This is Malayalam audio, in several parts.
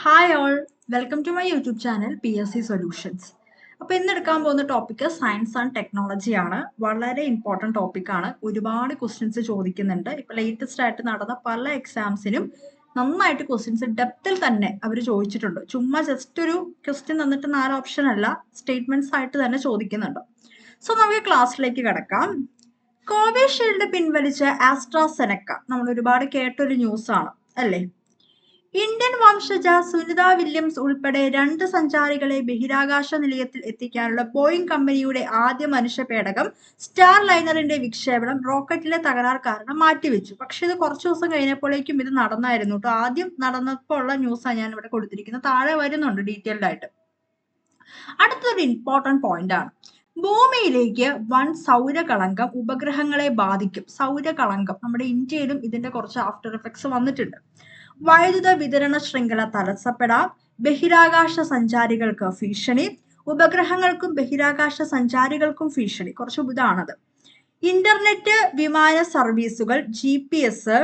Hi all welcome to my YouTube channel P S C solutions അപ്പോൾ ഇന്ന് എടുക്കാൻ പോകുന്ന ടോപ്പിക്ക് സയൻസ് ആൻഡ് ടെക്നോളജി ആണ്. വളരെ ഇമ്പോർട്ടന്റ് ടോപ്പിക്കാണ് ഒരുപാട് ക്വസ്റ്റ്യൻസ് ചോദിക്കുന്നുണ്ട്. ഇപ്പോൾ ലേറ്റസ്റ്റ് ആയിട്ട് നടന്ന പല എക്സാംസിനും നന്നായിട്ട് ക്വസ്റ്റ്യൻസ് ഡെപ്തിൽ തന്നെ അവർ ചോദിച്ചിട്ടുണ്ട്. ചുമ്മാ ജസ്റ്റ് ഒരു ക്വസ്റ്റ്യൻ തന്നിട്ട് നാല് ഓപ്ഷൻ അല്ല സ്റ്റേറ്റ്മെന്റ്സ് ആയിട്ട് തന്നെ ചോദിക്കുന്നുണ്ട്. സോ നമുക്ക് ക്ലാസ്സിലേക്ക് കിടക്കാം. കോവിഷീൽഡ് പിൻവലിച്ച ആസ്ട്രാസെനക്ക നമ്മൾ ഒരുപാട് കേട്ടൊരു ന്യൂസ് ആണ് അല്ലേ? ഇന്ത്യൻ വംശജ സുനിത വില്യംസ് ഉൾപ്പെടെ രണ്ട് സഞ്ചാരികളെ ബഹിരാകാശ നിലയത്തിൽ എത്തിക്കാനുള്ള ബോയിങ് കമ്പനിയുടെ ആദ്യ മനുഷ്യ പേടകം സ്റ്റാർ ലൈനറിന്റെ വിക്ഷേപണം റോക്കറ്റിലെ തകരാർ കാരണം മാറ്റിവെച്ചു. പക്ഷെ ഇത് കുറച്ച് ദിവസം കഴിഞ്ഞപ്പോഴേക്കും ഇത് നടന്നായിരുന്നു കേട്ടോ ആദ്യം നടന്നപ്പോൾ ഉള്ള ന്യൂസാണ് ഞാൻ ഇവിടെ കൊടുത്തിരിക്കുന്നത്. താഴെ വരുന്നുണ്ട് ഡീറ്റെയിൽഡ് ആയിട്ട്. അടുത്തൊരു ഇമ്പോർട്ടന്റ് പോയിന്റ് ആണ്. ഭൂമിയിലേക്ക് വൺ സൗരകളങ്കം ഉപഗ്രഹങ്ങളെ ബാധിക്കും. സൗരകളങ്കം നമ്മുടെ ഇന്ത്യയിലും ഇതിന്റെ കുറച്ച് ആഫ്റ്റർ എഫക്ട്സ് വന്നിട്ടുണ്ട്. വൈദ്യുത വിതരണ ശൃംഖല തടസ്സപ്പെടാം. ബഹിരാകാശ സഞ്ചാരികൾക്ക് ഭീഷണി. ഉപഗ്രഹങ്ങൾക്കും ബഹിരാകാശ സഞ്ചാരികൾക്കും ഭീഷണി. കുറച്ച് ഇതാണത്. ഇന്റർനെറ്റ് വിമാന സർവീസുകൾ ജി പി എസ്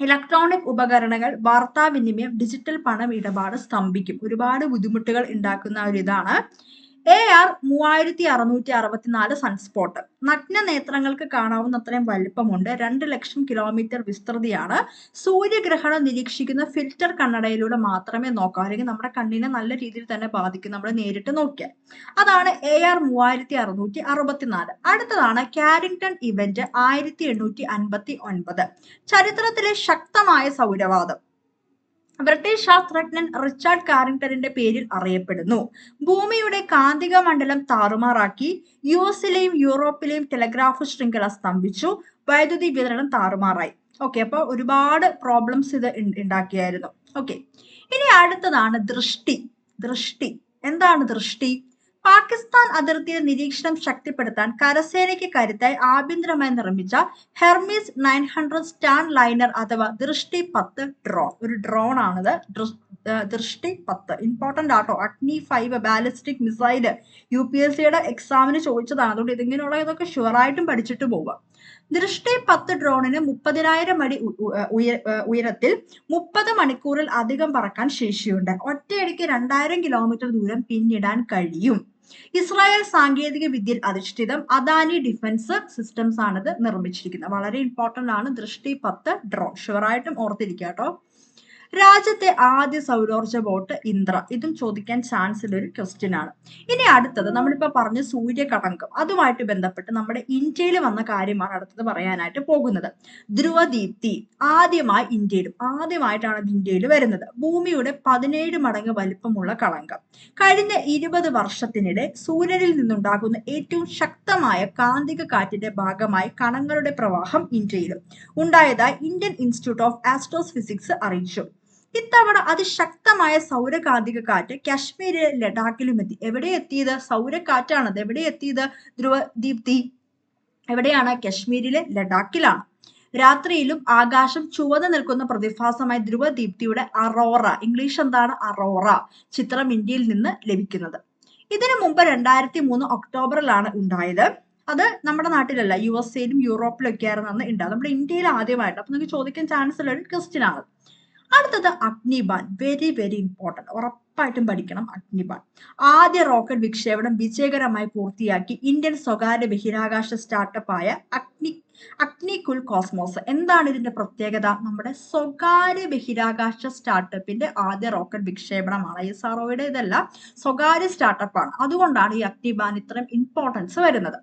ഇലക്ട്രോണിക് ഉപകരണങ്ങൾ വാർത്താവിനിമയം ഡിജിറ്റൽ പണം ഇടപാട് സ്തംഭിക്കും. ഒരുപാട് ബുദ്ധിമുട്ടുകൾ ഉണ്ടാക്കുന്ന ഒരു ഇതാണ്. എ ആർ മൂവായിരത്തി അറുന്നൂറ്റി അറുപത്തിനാല് സൺസ്പോട്ട് നഗ്ന നേത്രങ്ങൾക്ക് കാണാവുന്ന അത്രയും വലിപ്പമുണ്ട്. രണ്ട് ലക്ഷം കിലോമീറ്റർ വിസ്തൃതിയാണ്. സൂര്യഗ്രഹണം നിരീക്ഷിക്കുന്ന ഫിൽറ്റർ കണ്ണടയിലൂടെ മാത്രമേ നോക്കൂ. അല്ലെങ്കിൽ നമ്മുടെ കണ്ണിനെ നല്ല രീതിയിൽ തന്നെ ബാധിക്കും. നമ്മൾ നേരിട്ട് നോക്കിയാൽ. അതാണ് എ ആർ മൂവായിരത്തി അറുന്നൂറ്റി അറുപത്തിനാല് അടുത്തതാണ് കാരിങ്ടൺ ഇവന്റ് ആയിരത്തി എണ്ണൂറ്റി അൻപത്തി ഒൻപത് ചരിത്രത്തിലെ ശക്തമായ സൗരവാദം ബ്രിട്ടീഷ് ശാസ്ത്രജ്ഞൻ റിച്ചാർഡ് കാരിങ്ടണിന്റെ പേരിൽ അറിയപ്പെടുന്നു. ഭൂമിയുടെ കാന്തിക മണ്ഡലം താറുമാറാക്കി യു എസിലെയും യൂറോപ്പിലെയും ടെലഗ്രാഫ് ശൃംഖല സ്തംഭിച്ചു. വൈദ്യുതി വിതരണം താറുമാറായി. ഓക്കെ അപ്പൊ ഒരുപാട് പ്രോബ്ലംസ് ഇത് ഉണ്ടാക്കിയായിരുന്നു ഓക്കെ ഇനി അടുത്തതാണ് ദൃഷ്ടി. ദൃഷ്ടി. എന്താണ് ദൃഷ്ടി? പാകിസ്ഥാൻ അതിർത്തിയിൽ നിരീക്ഷണം ശക്തിപ്പെടുത്താൻ കരസേനയ്ക്ക് കരുത്തായി ആഭ്യന്തരമായി നിർമ്മിച്ച Hermes nine hundred Starliner അഥവാ ദൃഷ്ടി പത്ത് ഡ്രോൺ. ഒരു ഡ്രോൺ ആണിത്. ദൃഷ്ടി പത്ത്. ഇമ്പോർട്ടന്റ് ആട്ടോ. Agni five ballistic missile U P S സിയുടെ എക്സാമിന് ചോദിച്ചതാണ്. അതുകൊണ്ട് ഇതിങ്ങനെയുള്ള ഇതൊക്കെ ഷുവറായിട്ടും പഠിച്ചിട്ട് പോവുക ദൃഷ്ടി പത്ത് ഡ്രോണിന് മുപ്പതിനായിരം അടി ഉയരത്തിൽ മുപ്പത് മണിക്കൂറിൽ അധികം പറക്കാൻ ശേഷിയുണ്ട്. ഒറ്റയടിക്ക് രണ്ടായിരം കിലോമീറ്റർ ദൂരം പിന്നിടാൻ കഴിയും. ഇസ്രായേൽ സാങ്കേതിക വിദ്യയിൽ അധിഷ്ഠിതം അദാനി ഡിഫൻസ് സിസ്റ്റംസ് ആണ് ഇത് നിർമ്മിച്ചിരിക്കുന്നത്. വളരെ ഇമ്പോർട്ടന്റ് ആണ്. ദൃഷ്ടി പത്ത് ഡ്രോൺ ഷുവറായിട്ടും ഓർത്തിരിക്കുക കേട്ടോ രാജ്യത്തെ ആദ്യ സൗരോർജ ബോട്ട് ഇന്ദ്ര. ഇതും ചോദിക്കാൻ ചാൻസ് ഉള്ള ഒരു ക്വസ്റ്റ്യൻ ആണ്. ഇനി അടുത്തത് നമ്മളിപ്പോ പറഞ്ഞ സൂര്യകടങ്കം. അതുമായിട്ട് ബന്ധപ്പെട്ട് നമ്മുടെ ഇന്ത്യയിൽ വന്ന കാര്യമാണ് അടുത്തത് പറയാനായിട്ട് പോകുന്നത്. ധ്രുവദീപ്തി ആദ്യമായി ഇന്ത്യയിലും ആദ്യമായിട്ടാണ് ഇത് ഇന്ത്യയിൽ വരുന്നത്. ഭൂമിയുടെ പതിനേഴ് മടങ്ങ് വലിപ്പമുള്ള കളങ്കം കഴിഞ്ഞ ഇരുപത് വർഷത്തിനിടെ സൂര്യനിൽ നിന്നുണ്ടാകുന്ന ഏറ്റവും ശക്തമായ കാന്തിക കാറ്റിന്റെ ഭാഗമായി കണങ്ങളുടെ പ്രവാഹം ഇന്ത്യയിലും. ഉണ്ടായതായി ഇന്ത്യൻ ഇൻസ്റ്റിറ്റ്യൂട്ട് ഓഫ് ആസ്ട്രോഫിസിക്സ് അറിയിച്ചു. ഇത്തവണ അതിശക്തമായ സൗരകാന്തിക കാറ്റ് കാശ്മീരിലെ ലഡാക്കിലും എത്തി എവിടെ എത്തിയത്? സൗരക്കാറ്റാണത് എവിടെ എത്തിയത്? ധ്രുവ ദീപ്തി എവിടെയാണ്? കശ്മീരിലെ ലഡാക്കിലാണ്. രാത്രിയിലും ആകാശം ചുവന്നു നിൽക്കുന്ന പ്രതിഭാസമായ ധ്രുവദീപ്തിയുടെ അറോറ. ഇംഗ്ലീഷ് എന്താണ്? അറോറ. ചിത്രം ഇന്ത്യയിൽ നിന്ന് ലഭിക്കുന്നത്. ഇതിനു മുമ്പ് രണ്ടായിരത്തി മൂന്ന് ഒക്ടോബറിലാണ് ഉണ്ടായത്. അത് നമ്മുടെ നാട്ടിലല്ല. യു എസ് എയിലും യൂറോപ്പിലും ഒക്കെ ആയിരുന്നു അന്ന് ഉണ്ടായത്. നമ്മുടെ ഇന്ത്യയിൽ ആദ്യമായിട്ട്. അപ്പൊ നിങ്ങൾക്ക് ചോദിക്കാൻ ചാൻസ് ഉള്ള ഒരു ക്വസ്റ്റ്യൻ ആണ്. അടുത്തത് അഗ്നിബാൻ. വെരി വെരി ഇമ്പോർട്ടന്റ് ഉറപ്പായിട്ടും പഠിക്കണം അഗ്നിബാൻ. ആദ്യ റോക്കറ്റ് വിക്ഷേപണം വിജയകരമായി പൂർത്തിയാക്കി ഇന്ത്യൻ സ്വകാര്യ ബഹിരാകാശ സ്റ്റാർട്ടപ്പായ അഗ്നി അഗ്നികുൽ കോസ്മോസ് എന്താണ് ഇതിന്റെ പ്രത്യേകത? നമ്മുടെ സ്വകാര്യ ബഹിരാകാശ സ്റ്റാർട്ടപ്പിന്റെ ആദ്യ റോക്കറ്റ് വിക്ഷേപണമാണ്. എസ് ആർഒയുടെ ഇതല്ല സ്വകാര്യ സ്റ്റാർട്ടപ്പാണ് അതുകൊണ്ടാണ് ഈ അഗ്നിബാൻ ഇത്രയും ഇമ്പോർട്ടൻസ് വരുന്നത്.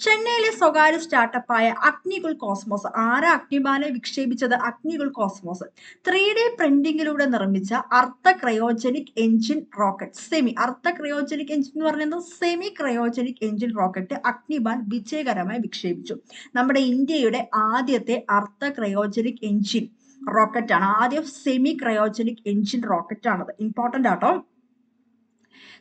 ചെന്നൈയിലെ സ്വകാര്യ സ്റ്റാർട്ടപ്പായ അഗ്നികുൾ കോസ്മോസ്. ആരാ അഗ്നിബാനെ വിക്ഷേപിച്ചത്? അഗ്നികുൾ കോസ്മോസ്. ത്രീ ഡി പ്രിന്റിംഗിലൂടെ നിർമ്മിച്ച അർദ്ധ ക്രയോജനിക് എഞ്ചിൻ റോക്കറ്റ്. സെമി അർദ്ധ ക്രയോജനിക് എഞ്ചിൻ എന്ന് പറയുന്നത് semi cryogenic engine rocket Agnibaan വിജയകരമായി വിക്ഷേപിച്ചു. നമ്മുടെ ഇന്ത്യയുടെ ആദ്യത്തെ അർദ്ധ ക്രയോജനിക് എഞ്ചിൻ റോക്കറ്റാണ്. ആദ്യം സെമി ക്രയോജനിക് എഞ്ചിൻ റോക്കറ്റ് ആണത് ഇമ്പോർട്ടന്റ് ആട്ടോ.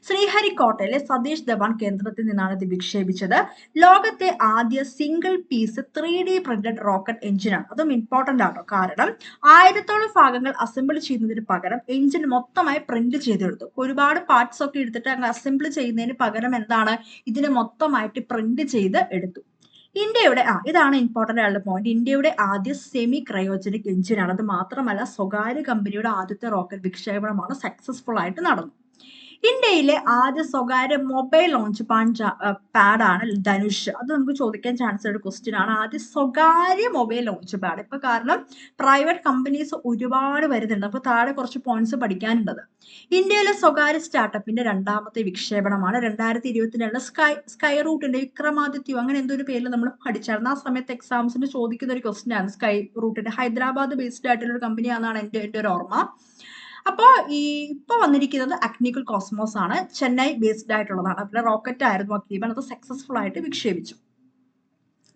ശ്രീഹരിക്കോട്ടയിലെ സതീഷ് ധവാൻ കേന്ദ്രത്തിൽ നിന്നാണ് ഇത് വിക്ഷേപിച്ചത്. ലോകത്തെ ആദ്യ single piece three D printed rocket എഞ്ചിനാണ് അതും ഇമ്പോർട്ടന്റ് ആണോ കാരണം ആയിരത്തോളം ഭാഗങ്ങൾ അസംബിൾ ചെയ്യുന്നതിന് പകരം എഞ്ചിൻ മൊത്തമായി പ്രിന്റ് ചെയ്തെടുത്തു. ഒരുപാട് പാർട്സ് ഒക്കെ എടുത്തിട്ട് അങ്ങ് അസംബിൾ ചെയ്യുന്നതിന് പകരം എന്താണ്? ഇതിനെ മൊത്തമായിട്ട് പ്രിന്റ് ചെയ്ത് എടുത്തു. ഇന്ത്യയുടെ ആ ഇതാണ് ഇമ്പോർട്ടന്റ് ആയിട്ടുള്ള പോയിന്റ് ഇന്ത്യയുടെ ആദ്യ സെമി ക്രയോജനിക് എഞ്ചിനാണ് അത് മാത്രമല്ല സ്വകാര്യ കമ്പനിയുടെ ആദ്യത്തെ റോക്കറ്റ് വിക്ഷേപണമാണ് സക്സസ്ഫുൾ ആയിട്ട് നടന്നു ഇന്ത്യയിലെ ആദ്യ സ്വകാര്യ മൊബൈൽ ലോഞ്ച് പാഡാണ് ധനുഷ്. അത് നമുക്ക് ചോദിക്കാൻ ചാൻസ് ഉള്ള ക്വസ്റ്റ്യൻ ആണ്. ആദ്യ സ്വകാര്യ മൊബൈൽ ലോഞ്ച് പാഡ് ഇപ്പൊ കാരണം പ്രൈവറ്റ് കമ്പനീസ് ഒരുപാട് വരുന്നുണ്ട്. അപ്പൊ താഴെ കുറച്ച് പോയിന്റ്സ് പഠിക്കാനുള്ളത്. ഇന്ത്യയിലെ സ്വകാര്യ സ്റ്റാർട്ടപ്പിന്റെ രണ്ടാമത്തെ വിക്ഷേപണമാണ്. രണ്ടായിരത്തി ഇരുപത്തിരണ്ട് സ്കൈ സ്കൈ റൂട്ടിന്റെ വിക്രമാദിത്യം. അങ്ങനെ എന്തൊരു പേരിൽ നമ്മൾ പഠിച്ചായിരുന്നു. ആ സമയത്ത് എക്സാംസിന് ചോദിക്കുന്ന ഒരു ക്വസ്റ്റ്യൻ ആണ്. സ്കൈ റൂട്ടിന്റെ ഹൈദരാബാദ് ബേസ്ഡ് ആയിട്ടുള്ള ഒരു കമ്പനിയാണെന്നാണ് എന്റെ എന്റെ ഒരു ഓർമ്മ. അപ്പോൾ ഈ ഇപ്പൊ വന്നിരിക്കുന്നത് അഗ്നിക്കൽ കോസ്മോസ് ആണ്. ചെന്നൈ ബേസ്ഡ് ആയിട്ടുള്ളതാണ്. അപ്പോൾ റോക്കറ്റ് ആയിരുന്നു അഗ്നിബൻ അത് സക്സസ്ഫുൾ ആയിട്ട് വിക്ഷേപിച്ചു.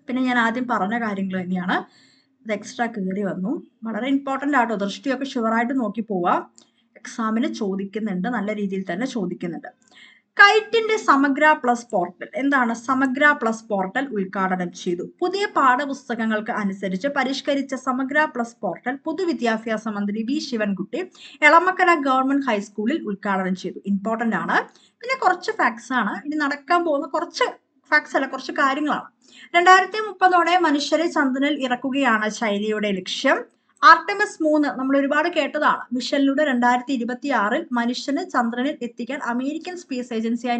പിന്നെ ഞാൻ ആദ്യം പറഞ്ഞ കാര്യങ്ങൾ തന്നെയാണ്. അത് എക്സ്ട്രാ കയറി വന്നു. വളരെ ഇമ്പോർട്ടന്റ് ആട്ടോ. ദൃഷ്ടിയൊക്കെ ഷുവറായിട്ട് നോക്കി പോവാ. എക്സാമിന് ചോദിക്കുന്നുണ്ട്. നല്ല രീതിയിൽ തന്നെ ചോദിക്കുന്നുണ്ട്. കൈറ്റിന്റെ സമഗ്ര പ്ലസ് പോർട്ടൽ. എന്താണ്? സമഗ്ര പ്ലസ് പോർട്ടൽ ഉദ്ഘാടനം ചെയ്തു. പുതിയ പാഠപുസ്തകങ്ങൾക്ക് അനുസരിച്ച് പരിഷ്കരിച്ച സമഗ്ര പ്ലസ് പോർട്ടൽ പൊതുവിദ്യാഭ്യാസ മന്ത്രി വി ശിവൻകുട്ടി എളമക്കര ഗവൺമെന്റ് ഹൈസ്കൂളിൽ ഉദ്ഘാടനം ചെയ്തു. ഇമ്പോർട്ടന്റ് ആണ്. പിന്നെ കുറച്ച് ഫാക്ട്സ് ആണ്. ഇനി നടക്കാൻ പോകുന്ന കുറച്ച് ഫാക്ട്സ് അല്ല കുറച്ച് കാര്യങ്ങളാണ്. രണ്ടായിരത്തി മുപ്പതോടെ മനുഷ്യരെ ചന്ദ്രനിൽ ഇറക്കുകയാണ് ചൈനയുടെ ലക്ഷ്യം. ആർട്ടമിസ് മൂന്ന് നമ്മൾ ഒരുപാട് കേട്ടതാണ്. മിഷനിലൂടെ രണ്ടായിരത്തി ഇരുപത്തി ആറിൽ മനുഷ്യന് ചന്ദ്രനിൽ എത്തിക്കാൻ അമേരിക്കൻ സ്പേസ് ഏജൻസിയായ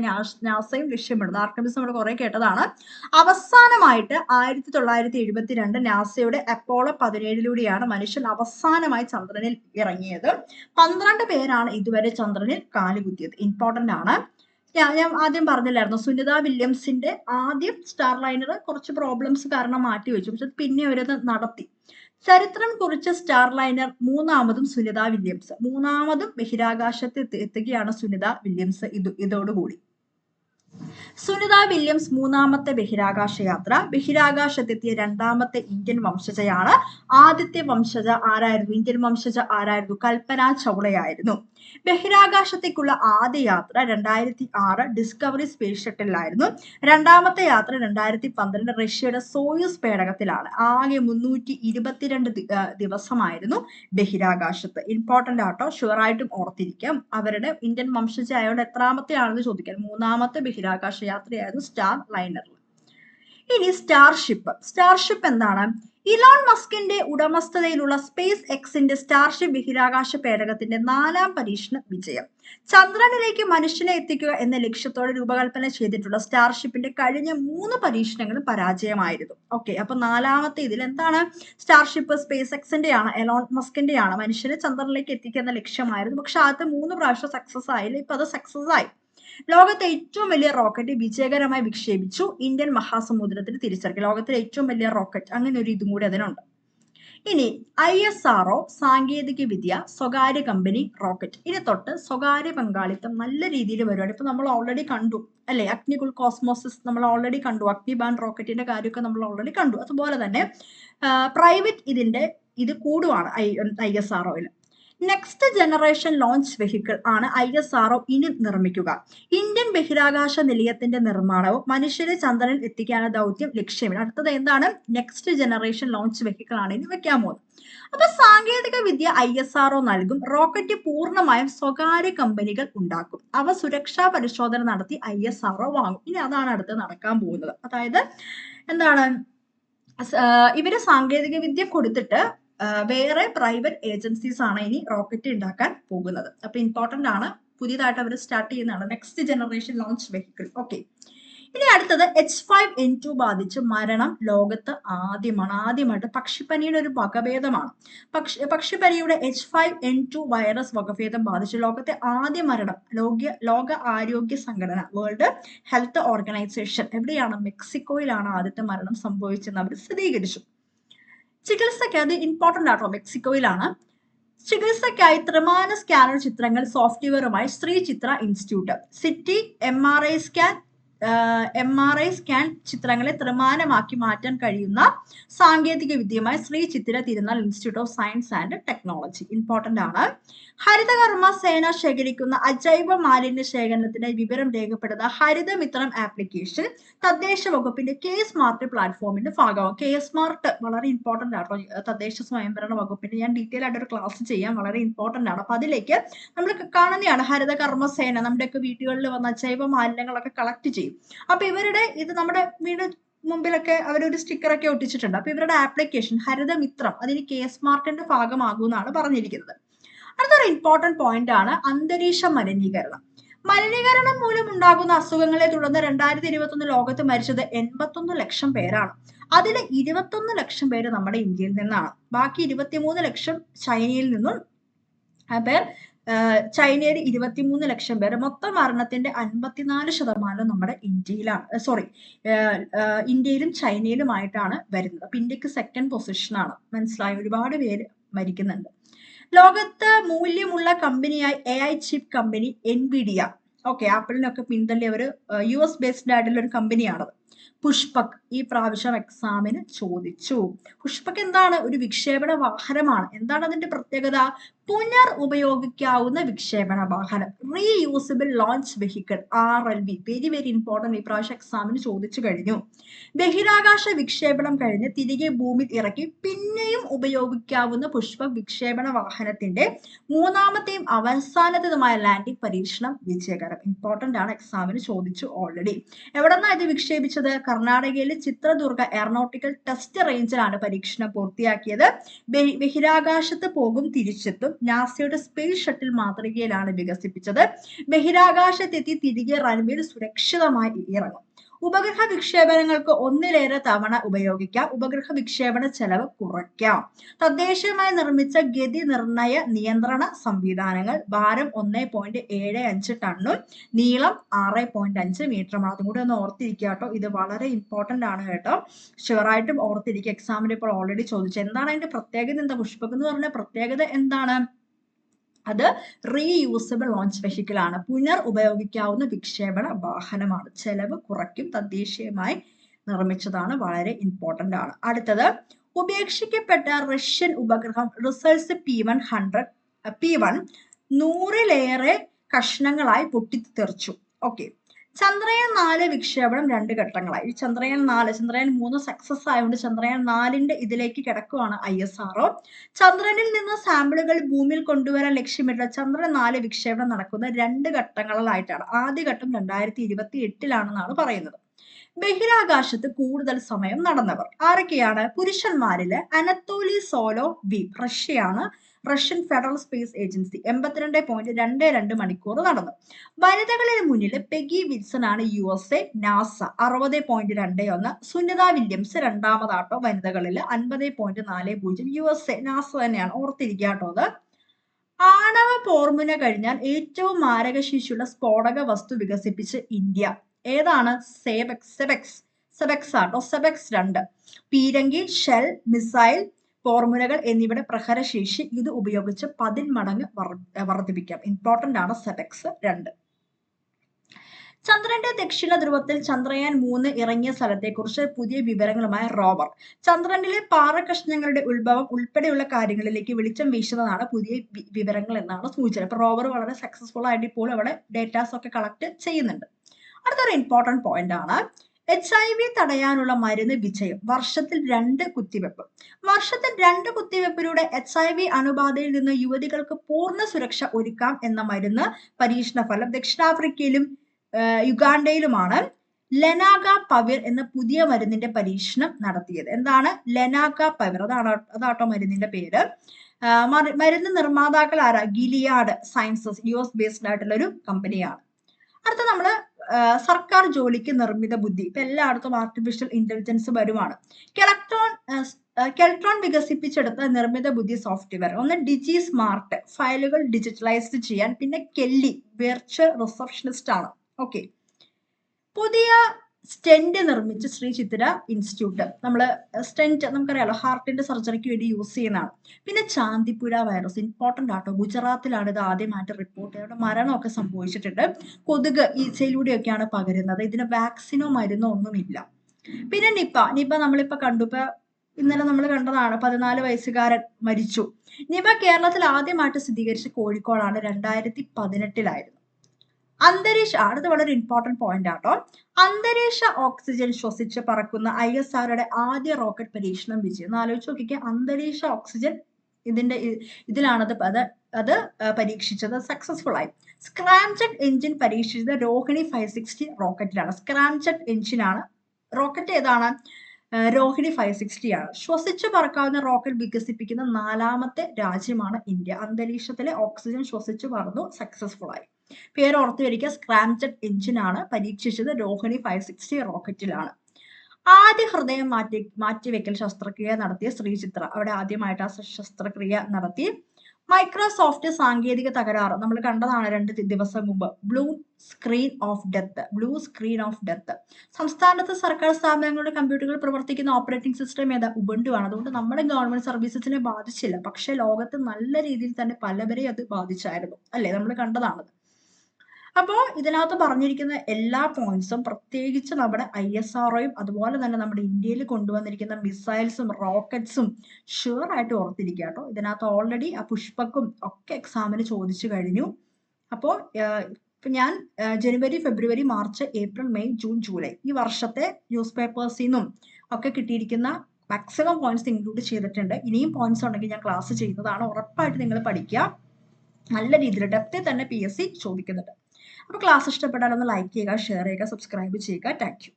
നാസയും ലക്ഷ്യമിടുന്നു. ആർട്ടമിസ് നമ്മൾ കുറെ കേട്ടതാണ്. അവസാനമായിട്ട് ആയിരത്തി തൊള്ളായിരത്തി എഴുപത്തിരണ്ട് നാസയുടെ അപ്പോളോ പതിനേഴിലൂടെയാണ് മനുഷ്യൻ അവസാനമായി ചന്ദ്രനിൽ ഇറങ്ങിയത്. പന്ത്രണ്ട് പേരാണ് ഇതുവരെ ചന്ദ്രനിൽ കാലുകുത്തിയത് ഇമ്പോർട്ടന്റ് ആണ്. ഞാൻ ആദ്യം പറഞ്ഞില്ലായിരുന്നു. സുനിത വില്യംസിന്റെ ആദ്യം സ്റ്റാർ ലൈനർ കുറച്ച് പ്രോബ്ലംസ് കാരണം മാറ്റി വെച്ചു പക്ഷെ പിന്നെ അവരത് നടത്തി. ചരിത്രം കുറിച്ച സ്റ്റാർ ലൈനർ മൂന്നാമതും സുനിത വില്യംസ്. മൂന്നാമതും ബഹിരാകാശത്ത് എത്തുകയാണ് സുനിത വില്യംസ്. ഇത് ഇതോടുകൂടി. സുനിത വില്യംസ് മൂന്നാമത്തെ ബഹിരാകാശ യാത്ര. ബഹിരാകാശത്തെത്തിയ രണ്ടാമത്തെ ഇന്ത്യൻ വംശജയാണ്. ആദ്യത്തെ വംശജ ആരായിരുന്നു? ഇന്ത്യൻ വംശജ ആരായിരുന്നു? കൽപ്പന ചൗളയായിരുന്നു. ബഹിരാകാശത്തേക്കുള്ള ആദ്യ യാത്ര രണ്ടായിരത്തി ആറ് ഡിസ്കവറി സ്പേസ് ഷട്ടിലായിരുന്നു രണ്ടാമത്തെ യാത്ര രണ്ടായിരത്തി പന്ത്രണ്ട് റഷ്യയുടെ സോയൂസ് പേടകത്തിലാണ്. ആകെ മുന്നൂറ്റി ഇരുപത്തിരണ്ട് ദിവസമായിരുന്നു ബഹിരാകാശത്ത്. ഇമ്പോർട്ടന്റ് ആട്ടോ ഷുവറായിട്ടും ഓർത്തിരിക്കാം. അവരുടെ ഇന്ത്യൻ വംശജ ആയതുകൊണ്ട് എത്രാമത്തെ ആണെന്ന് ചോദിക്കാൻ മൂന്നാമത്തെ ബഹിരാകാശ യാത്രയായിരുന്നു സ്റ്റാർ ലൈനറിൽ ഇനി സ്റ്റാർഷിപ്പ് സ്റ്റാർഷിപ്പ് എന്താണ്? ഇലോൺ മസ്കിന്റെ ഉടമസ്ഥതയിലുള്ള സ്പേസ് എക്സിന്റെ സ്റ്റാർഷിപ്പ് ബഹിരാകാശ പേടകത്തിന്റെ നാലാം പരീക്ഷണ വിജയം. ചന്ദ്രനിലേക്ക് മനുഷ്യനെ എത്തിക്കുക എന്ന ലക്ഷ്യത്തോടെ രൂപകൽപ്പന ചെയ്തിട്ടുള്ള സ്റ്റാർഷിപ്പിന്റെ കഴിഞ്ഞ മൂന്ന് പരീക്ഷണങ്ങളും പരാജയമായിരുന്നു. ഓക്കെ അപ്പൊ നാലാമത്തെ ഇതിൽ എന്താണ്? സ്റ്റാർഷിപ്പ് സ്പേസ് എക്സിന്റെയാണ് എലോൺ മസ്കിന്റെ ആണ് മനുഷ്യനെ ചന്ദ്രനിലേക്ക് എത്തിക്കുക എന്ന ലക്ഷ്യമായിരുന്നു. പക്ഷെ ആദ്യത്തെ മൂന്ന് പ്രാവശ്യം സക്സസ് ആയില്ല. ഇപ്പൊ അത് സക്സസ് ആയി. ലോകത്തെ ഏറ്റവും വലിയ റോക്കറ്റ് വിജയകരമായി വിക്ഷേപിച്ചു ഇന്ത്യൻ മഹാസമുദ്രത്തിന് തിരിച്ചിറക്കി ലോകത്തിലെ ഏറ്റവും വലിയ റോക്കറ്റ് അങ്ങനെ ഒരു ഇതും കൂടി അതിനുണ്ട്. ഇനി ഐ എസ് ആർ ഒ സാങ്കേതിക വിദ്യ സ്വകാര്യ കമ്പനി റോക്കറ്റ് ഇനി തൊട്ട് സ്വകാര്യ പങ്കാളിത്തം നല്ല രീതിയിൽ വരുവാണ്. ഇപ്പൊ നമ്മൾ ഓൾറെഡി കണ്ടു അല്ലെ? അഗ്നികുൾ കോസ്മോസിസ് നമ്മൾ ഓൾറെഡി കണ്ടു. അഗ്നിബാൻ റോക്കറ്റിന്റെ കാര്യമൊക്കെ നമ്മൾ ഓൾറെഡി കണ്ടു. അതുപോലെ തന്നെ പ്രൈവറ്റ് ഇതിന്റെ ഇത് കൂടുവാണ് ഐ ഐ എസ് ആർഒയിൽ നെക്സ്റ്റ് ജനറേഷൻ ലോഞ്ച് വെഹിക്കിൾ ആണ് ഐ എസ് ആർഒ ഇനി നിർമ്മിക്കുക. ഇന്ത്യൻ ബഹിരാകാശ നിലയത്തിന്റെ നിർമ്മാണവും മനുഷ്യരെ ചന്ദ്രനിൽ എത്തിക്കാനുള്ള ദൗത്യം ലക്ഷ്യമില്ല അടുത്തത് എന്താണ്? നെക്സ്റ്റ് ജനറേഷൻ ലോഞ്ച് വെഹിക്കിൾ ആണ് ഇനി വെക്കാൻ പോകുന്നത്. അപ്പൊ സാങ്കേതിക വിദ്യ ഐ എസ് ആർഒ നൽകും. റോക്കറ്റ് പൂർണമായും സ്വകാര്യ കമ്പനികൾ ഉണ്ടാക്കും. അവ സുരക്ഷാ പരിശോധന നടത്തി ഐ എസ് ആർഒ വാങ്ങും. ഇനി അതാണ് അടുത്ത് നടക്കാൻ പോകുന്നത്. അതായത് എന്താണ്? ഇവർ സാങ്കേതിക വിദ്യ കൊടുത്തിട്ട് വേറെ പ്രൈവറ്റ് ഏജൻസീസ് ആണ് ഇനി റോക്കറ്റ് ഉണ്ടാക്കാൻ പോകുന്നത്. അപ്പൊ ഇമ്പോർട്ടന്റ് ആണ്. പുതിയതായിട്ട് അവർ സ്റ്റാർട്ട് ചെയ്യുന്നതാണ്. Next generation launch vehicle okay ഇനി അടുത്തത് എച്ച് ഫൈവ് എൻ ടു ബാധിച്ച് മരണം ലോകത്ത് ആദ്യമാണ്. ആദ്യമായിട്ട് പക്ഷിപ്പനിയുടെ ഒരു വകഭേദമാണ്. പക്ഷി പക്ഷിപ്പനിയുടെ H five N two virus വകഭേദം ബാധിച്ച് ലോകത്തെ ആദ്യ മരണം ലോക ലോക ആരോഗ്യ സംഘടന വേൾഡ് ഹെൽത്ത് ഓർഗനൈസേഷൻ എവിടെയാണ്? മെക്സിക്കോയിലാണ് ആദ്യത്തെ മരണം സംഭവിച്ചെന്ന് അവർ സ്ഥിരീകരിച്ചു. ചികിത്സയ്ക്ക് അത് ഇമ്പോർട്ടന്റ് ആട്ടോ മെക്സിക്കോയിലാണ്. ചികിത്സയ്ക്കായി ത്രിമാന സ്കാനർ ചിത്രങ്ങൾ സോഫ്റ്റ്വെയറുമായി Shri Chitra institute C T M R I scan M R I scan ചിത്രങ്ങളെ ത്രിമാനമാക്കി മാറ്റാൻ കഴിയുന്ന സാങ്കേതിക വിദ്യയുമായി Shri Chithira Thirunal institute of science and technology important ആണ്. ഹരിതകർമ്മ സേന ശേഖരിക്കുന്ന അജൈവ മാലിന്യ ശേഖരണത്തിന്റെ വിവരം രേഖപ്പെടുന്ന ഹരിതമിത്രം ആപ്ലിക്കേഷൻ തദ്ദേശ വകുപ്പിന്റെ കെ സ്മാർട്ട് പ്ലാറ്റ്ഫോമിന്റെ ഭാഗമാണ്. കെ സ്മാർട്ട് വളരെ ഇമ്പോർട്ടന്റ് ആട്ടോ തദ്ദേശ സ്വയംഭരണ വകുപ്പിന്റെ ഞാൻ ഡീറ്റെയിൽ ആയിട്ട് ഒരു ക്ലാസ് ചെയ്യാൻ വളരെ ഇമ്പോർട്ടന്റ് ആണ്. അപ്പൊ അതിലേക്ക് നമ്മൾ കാണുന്നതാണ് ഹരിതകർമ്മ സേന. നമ്മുടെയൊക്കെ വീടുകളിൽ വന്ന അജൈവ മാലിന്യങ്ങളൊക്കെ കളക്ട് ചെയ്യും. അപ്പൊ ഇവരുടെ ഇത് നമ്മുടെ വീട് മുമ്പിലൊക്കെ അവരൊരു സ്റ്റിക്കറൊക്കെ ഒട്ടിച്ചിട്ടുണ്ട്. അപ്പൊ ഇവരുടെ ആപ്ലിക്കേഷൻ ഹരിതമിത്രം അതിന് കെ എസ് മാർട്ടിന്റെ ഭാഗമാകും എന്നാണ് പറഞ്ഞിരിക്കുന്നത്. അടുത്തൊരു ഇമ്പോർട്ടന്റ് പോയിന്റ് ആണ് അന്തരീക്ഷ മലിനീകരണം. മലിനീകരണം മൂലം ഉണ്ടാകുന്ന അസുഖങ്ങളെ തുടർന്ന് രണ്ടായിരത്തി ഇരുപത്തൊന്ന് ലോകത്ത് മരിച്ചത് എൺപത്തൊന്ന് ലക്ഷം പേരാണ്. അതിൽ ഇരുപത്തൊന്ന് ലക്ഷം പേര് നമ്മുടെ ഇന്ത്യയിൽ നിന്നാണ്. ബാക്കി ഇരുപത്തിമൂന്ന് ലക്ഷം ചൈനയിൽ നിന്നും പേർ ചൈനയിൽ ഇരുപത്തിമൂന്ന് ലക്ഷം പേർ മൊത്തം മരണത്തിന്റെ അൻപത്തിനാല് ശതമാനം നമ്മുടെ ഇന്ത്യയിലാണ്. സോറി ഇന്ത്യയിലും ചൈനയിലുമായിട്ടാണ് വരുന്നത്. അപ്പൊ ഇന്ത്യയ്ക്ക് സെക്കൻഡ് പൊസിഷനാണ് മനസ്സിലായി? ഒരുപാട് പേര് മരിക്കുന്നുണ്ട്. ലോകത്ത് മൂല്യമുള്ള കമ്പനിയായി A I chip company Nvidia okay ആപ്പിളിനൊക്കെ പിന്തള്ളിയ ഒരു യു എസ് ബേസ്ഡ് ആയിട്ടുള്ള ഒരു കമ്പനിയാണത് പുഷ്പക് ഈ പ്രാവശ്യം എക്സാമിന് ചോദിച്ചു. പുഷ്പക് എന്താണ്? ഒരു വിക്ഷേപണ വാഹനമാണ്. എന്താണ് അതിന്റെ പ്രത്യേകത? പുനർ ഉപയോഗിക്കാവുന്ന വിക്ഷേപണ വാഹനം. Reusable launch vehicle R L V very very important ഈ പ്രാവശ്യം എക്സാമിന് ചോദിച്ചു കഴിഞ്ഞു. ബഹിരാകാശ വിക്ഷേപണം കഴിഞ്ഞ് തിരികെ ഭൂമിയിൽ ഇറക്കി പിന്നെയും ഉപയോഗിക്കാവുന്ന പുഷ്പ വിക്ഷേപണ വാഹനത്തിന്റെ മൂന്നാമത്തെയും അവസാനത്തേതുമായ ലാൻഡിംഗ് പരീക്ഷണം വിജയകരം. ഇമ്പോർട്ടന്റ് ആണ്. എക്സാമിന് ചോദിച്ചു ഓൾറെഡി എവിടെന്നാണ് ഇത് വിക്ഷേപിച്ചത്? കർണാടകയിലെ ചിത്രദുർഗ എയറോനോട്ടിക്കൽ ടെസ്റ്റ് റേഞ്ചിലാണ് പരീക്ഷണം പൂർത്തിയാക്കിയത്. ബഹിരാകാശത്ത് പോകും തിരിച്ചെത്തും. നാസയുടെ സ്പേസ് ഷട്ടിൽ മാതൃകയിലാണ് വികസിപ്പിച്ചത്. ബഹിരാകാശത്തെത്തി തിരികെ റൺവേയിൽ സുരക്ഷിതമായി ഇറങ്ങും. ഉപഗ്രഹ വിക്ഷേപണങ്ങൾക്ക് ഒന്നിലേറെ തവണ ഉപയോഗിക്കാം. ഉപഗ്രഹ വിക്ഷേപണ ചെലവ് കുറയ്ക്കാം. തദ്ദേശീയമായി നിർമ്മിച്ച ഗതി നിർണയ നിയന്ത്രണ സംവിധാനങ്ങൾ ഭാരം ഒന്നേ പോയിന്റ് ഏഴ് അഞ്ച് ടണ്ണും നീളം ആറ് പോയിന്റ് അഞ്ച് മീറ്ററുമാണ് അതും കൂടി ഒന്ന് ഓർത്തിരിക്കുക കേട്ടോ. ഇത് വളരെ ഇമ്പോർട്ടന്റ് ആണ് കേട്ടോ. ഷുവറായിട്ടും ഓർത്തിരിക്കുക. എക്സാമിന് ഇപ്പോൾ ഓൾറെഡി ചോദിച്ചു എന്താണ് അതിന്റെ പ്രത്യേകത? എന്താ പുഷ്പക്ക് എന്ന് പറഞ്ഞ പ്രത്യേകത എന്താണ്? അത് റീയൂസബിൾ ലോഞ്ച് വെഹിക്കിൾ ആണ്. പുനർ ഉപയോഗിക്കാവുന്ന വിക്ഷേപണ വാഹനമാണ്. ചെലവ് കുറയ്ക്കും തദ്ദേശീയമായി നിർമ്മിച്ചതാണ് വളരെ ഇമ്പോർട്ടന്റ് ആണ്. അടുത്തത് ഉപേക്ഷിക്കപ്പെട്ട റഷ്യൻ ഉപഗ്രഹം Resurs P one hundred P one നൂറിലേറെ കഷ്ണങ്ങളായി പൊട്ടിത്തെറിച്ചു. ഓക്കെ ചന്ദ്രയാൻ നാല് വിക്ഷേപണം രണ്ട് ഘട്ടങ്ങളായി. ഈ ചന്ദ്രയാൻ നാല് ചന്ദ്രയാൻ മൂന്ന് സക്സസ് ആയതുകൊണ്ട് ചന്ദ്രയാൻ നാലിന്റെ ഇതിലേക്ക് കിടക്കുവാണ് ഐ എസ് ആർഒ ചന്ദ്രനിൽ നിന്ന് സാമ്പിളുകൾ ഭൂമിയിൽ കൊണ്ടുവരാൻ ലക്ഷ്യമിട്ടുള്ള ചന്ദ്രൻ നാല് വിക്ഷേപണം നടക്കുന്ന രണ്ട് ഘട്ടങ്ങളിലായിട്ടാണ് ആദ്യ ഘട്ടം രണ്ടായിരത്തി ഇരുപത്തി എട്ടിലാണെന്നാണ് പറയുന്നത്. ബഹിരാകാശത്ത് കൂടുതൽ സമയം നടന്നവർ ആരൊക്കെയാണ്? പുരുഷന്മാരിൽ അനത്തോലി സോലോ വി റഷ്യയാണ്. റഷ്യൻ ഫെഡറൽ സ്പേസ് ഏജൻസി എൺപത്തിരണ്ട് പോയിന്റ് രണ്ട് രണ്ട് മണിക്കൂർ നടന്നു. വനിതകളിൽ മുന്നിൽ പെഗി വിൽസൺ ആണ് യു എസ് എ നാസ അറുപത് പോയിന്റ് രണ്ട് ഒന്ന് സുനിത വില്യംസ് രണ്ടാമതാട്ടോ വനിതകളിൽ അൻപത് പോയിന്റ് നാല് പൂജ്യം യു എസ് എ നാസ തന്നെയാണ് ഓർത്തിരിക്കാട്ടോ അത്. ആണവ പോർമുന കഴിഞ്ഞാൽ ഏറ്റവും മാരകശേഷിയുള്ള സ്ഫോടക വസ്തു വികസിപ്പിച്ച് ഇന്ത്യ. ഏതാണ്? സെബെക്സ് സെബെക്സ് സെബെക്സ് ആട്ടോ. സെബെക്സ് രണ്ട്. പീരങ്കി ഷെൽ മിസൈൽ ഫോർമുലകൾ എന്നിവയുടെ പ്രഹരശേഷി ഇത് ഉപയോഗിച്ച് പതിന്മടങ്ങ് വർദ്ധിപ്പിക്കാം. ഇമ്പോർട്ടന്റ് ആണ് സെബെക്സ് രണ്ട്. ചന്ദ്രന്റെ ദക്ഷിണ ധ്രുവത്തിൽ ചന്ദ്രയാൻ മൂന്ന് ഇറങ്ങിയ സ്ഥലത്തെക്കുറിച്ച് പുതിയ വിവരങ്ങളുമായ റോവർ ചന്ദ്രനിലെ പാറകഷ്ണങ്ങളുടെ ഉത്ഭവം ഉൾപ്പെടെയുള്ള കാര്യങ്ങളിലേക്ക് വെളിച്ചം വീശുന്നതാണ് പുതിയ വിവരങ്ങൾ എന്നാണ് സൂചന. അപ്പൊ റോവർ വളരെ സക്സസ്ഫുൾ ആയിട്ട് ഇപ്പോൾ അവിടെ ഡേറ്റാസ് ഒക്കെ കളക്ട് ചെയ്യുന്നുണ്ട്. അടുത്തൊരു ഇമ്പോർട്ടന്റ് പോയിന്റ് ആണ്. എച്ച് ഐ വി തടയാനുള്ള മരുന്ന് വിജയം. വർഷത്തിൽ രണ്ട് കുത്തിവെപ്പ്. വർഷത്തിൽ രണ്ട് കുത്തിവെപ്പിലൂടെ എച്ച് ഐ വി അണുബാധയിൽ നിന്ന് യുവതികൾക്ക് പൂർണ സുരക്ഷ ഒരുക്കാം എന്ന മരുന്ന് പരീക്ഷണ ഫലം ദക്ഷിണാഫ്രിക്കയിലും യുഗാണ്ടയിലുമാണ്. ലെനാഗ പവിർ എന്ന പുതിയ മരുന്നിന്റെ പരീക്ഷണം നടത്തിയത്. എന്താണ്? ലെനാഗ പവിർ അതാണ് അതാട്ടോ മരുന്നിന്റെ പേര്. മരുന്ന് നിർമ്മാതാക്കൾ ആരാ? Gilead Sciences U S based ആയിട്ടുള്ള ഒരു കമ്പനിയാണ് അടുത്ത നമ്മൾ സർക്കാർ ജോലിക്ക് നിർമ്മിത ബുദ്ധി. ഇപ്പൊ എല്ലായിടത്തും ആർട്ടിഫിഷ്യൽ ഇന്റലിജൻസ് വരുവാണ്. കെലക്ട്രോൺ കെൽട്രോൺ വികസിപ്പിച്ചെടുത്ത നിർമ്മിത ബുദ്ധി സോഫ്റ്റ്വെയർ ഒന്ന് ഡിജി സ്മാർട്ട് ഫയലുകൾ ഡിജിറ്റലൈസ്ഡ് ചെയ്യാൻ. പിന്നെ കെല്ലി വെർച്വൽ റിസപ്ഷനിസ്റ്റ് ആണ്. ഓക്കെ പുതിയ സ്റ്റെന്റ് നിർമ്മിച്ച് ശ്രീ ചിത്തിര ഇൻസ്റ്റിറ്റ്യൂട്ട്. നമ്മൾ സ്റ്റെന്റ് നമുക്കറിയാലോ ഹാർട്ടിന്റെ സർജറിക്ക് വേണ്ടി യൂസ് ചെയ്യുന്നതാണ്. പിന്നെ ചാന്തിപ്പുഴ വൈറസ് ഇമ്പോർട്ടന്റ് ആട്ടോ. ഗുജറാത്തിലാണ് ഇത് ആദ്യമായിട്ട് റിപ്പോർട്ട് ചെയ്തത് മരണമൊക്കെ സംഭവിച്ചിട്ടുണ്ട്. കൊതുക് ഈച്ചയിലൂടെയൊക്കെയാണ് പകരുന്നത്. ഇതിന് വാക്സിനോ മരുന്നോ ഒന്നുമില്ല. പിന്നെ നിപ്പ. നിപ്പ നമ്മളിപ്പോ കണ്ടു. ഇപ്പൊ ഇന്നലെ നമ്മൾ കണ്ടതാണ്. പതിനാല് വയസ്സുകാരൻ മരിച്ചു. നിപ കേരളത്തിൽ ആദ്യമായിട്ട് സ്ഥിരീകരിച്ച കോഴിക്കോടാണ്. രണ്ടായിരത്തി പതിനെട്ടിലായിരുന്നു. അന്തരീക്ഷ അടുത്ത വളരെ ഇമ്പോർട്ടന്റ് പോയിന്റ് ആട്ടോ. അന്തരീക്ഷ ഓക്സിജൻ ശ്വസിച്ച് പറക്കുന്ന ഐ എസ് ആറുടെ ആദ്യ റോക്കറ്റ് പരീക്ഷണം വിജയം. ആലോചിച്ച് നോക്കിക്കുക അന്തരീക്ഷ ഓക്സിജൻ ഇതിന്റെ ഇതിലാണത് അത് അത് പരീക്ഷിച്ചത് സക്സസ്ഫുൾ ആയി. സ്ക്രാംജെറ്റ് എഞ്ചിൻ പരീക്ഷിച്ചത് രോഹിണി ഫൈവ് സിക്സ്റ്റി റോക്കറ്റിലാണ് സ്ക്രാംജെറ്റ് എഞ്ചിനാണ് റോക്കറ്റ് ഏതാണ്? രോഹിണി ഫൈവ് സിക്സ്റ്റി ആണ്. ശ്വസിച്ച് പറക്കാവുന്ന റോക്കറ്റ് വികസിപ്പിക്കുന്ന നാലാമത്തെ രാജ്യമാണ് ഇന്ത്യ. അന്തരീക്ഷത്തിലെ ഓക്സിജൻ ശ്വസിച്ച് പറന്നു സക്സസ്ഫുൾ ആയി. പേര് ഓർത്തു വരിക സ്ക്രാംജെറ്റ് എഞ്ചിനാണ് പരീക്ഷിച്ചത് രോഹിണി ഫൈവ് സിക്സ്റ്റി റോക്കറ്റിലാണ് ആദ്യ ഹൃദയം മാറ്റി മാറ്റിവെക്കൽ ശസ്ത്രക്രിയ നടത്തിയ ശ്രീചിത്ര. അവിടെ ആദ്യമായിട്ട് ആ ശസ്ത്രക്രിയ നടത്തി. മൈക്രോസോഫ്റ്റ് സാങ്കേതിക തകരാറ്. നമ്മൾ കണ്ടതാണ് രണ്ട് ദിവസം മുമ്പ്. Blue screen of death blue screen of death സംസ്ഥാനത്ത് സർക്കാർ സ്ഥാപനങ്ങളുടെ കമ്പ്യൂട്ടറുകൾ പ്രവർത്തിക്കുന്ന ഓപ്പറേറ്റിംഗ് സിസ്റ്റം ഏതാ? ഉബണ്ടു ആണ്. അതുകൊണ്ട് നമ്മുടെ ഗവൺമെന്റ് സർവീസസിനെ ബാധിച്ചില്ല. പക്ഷേ ലോകത്ത് നല്ല രീതിയിൽ തന്നെ പലവരെയും അത് ബാധിച്ചായിരുന്നു. അല്ലേ? നമ്മൾ കണ്ടതാണ്. അപ്പോൾ ഇതിനകത്ത് പറഞ്ഞിരിക്കുന്ന എല്ലാ പോയിന്റ്സും പ്രത്യേകിച്ച് നമ്മുടെ ഐ എസ് ആർഒയും അതുപോലെ തന്നെ നമ്മുടെ ഇന്ത്യയിൽ കൊണ്ടുവന്നിരിക്കുന്ന മിസൈൽസും റോക്കറ്റ്സും ഷുവർ ആയിട്ട് ഓർത്തിരിക്കുക കേട്ടോ. ഇതിനകത്ത് ഓൾറെഡി ആ പുഷ്പക്കും ഒക്കെ എക്സാമിന് ചോദിച്ചു കഴിഞ്ഞു. അപ്പോ ഞാൻ ജനുവരി ഫെബ്രുവരി March April May June July ഈ വർഷത്തെ ന്യൂസ് പേപ്പേഴ്സിൽ നിന്നും ഒക്കെ കിട്ടിയിരിക്കുന്ന മാക്സിമം പോയിന്റ്സ് ഇൻക്ലൂഡ് ചെയ്തിട്ടുണ്ട്. ഇനിയും പോയിന്റ്സ് ഉണ്ടെങ്കിൽ ഞാൻ ക്ലാസ് ചെയ്യുന്നതാണ് ഉറപ്പായിട്ട് നിങ്ങൾ പഠിക്കുക. നല്ല രീതിയിൽ ഡെപ്തിൽ തന്നെ പി എസ് സി ചോദിക്കുന്നുണ്ട്. അപ്പോൾ ക്ലാസ് ഇഷ്ടപ്പെട്ടാൽ ഒന്ന് ലൈക്ക് ചെയ്യുക ഷെയർ ചെയ്യുക സബ്സ്ക്രൈബ് ചെയ്യുക. താങ്ക്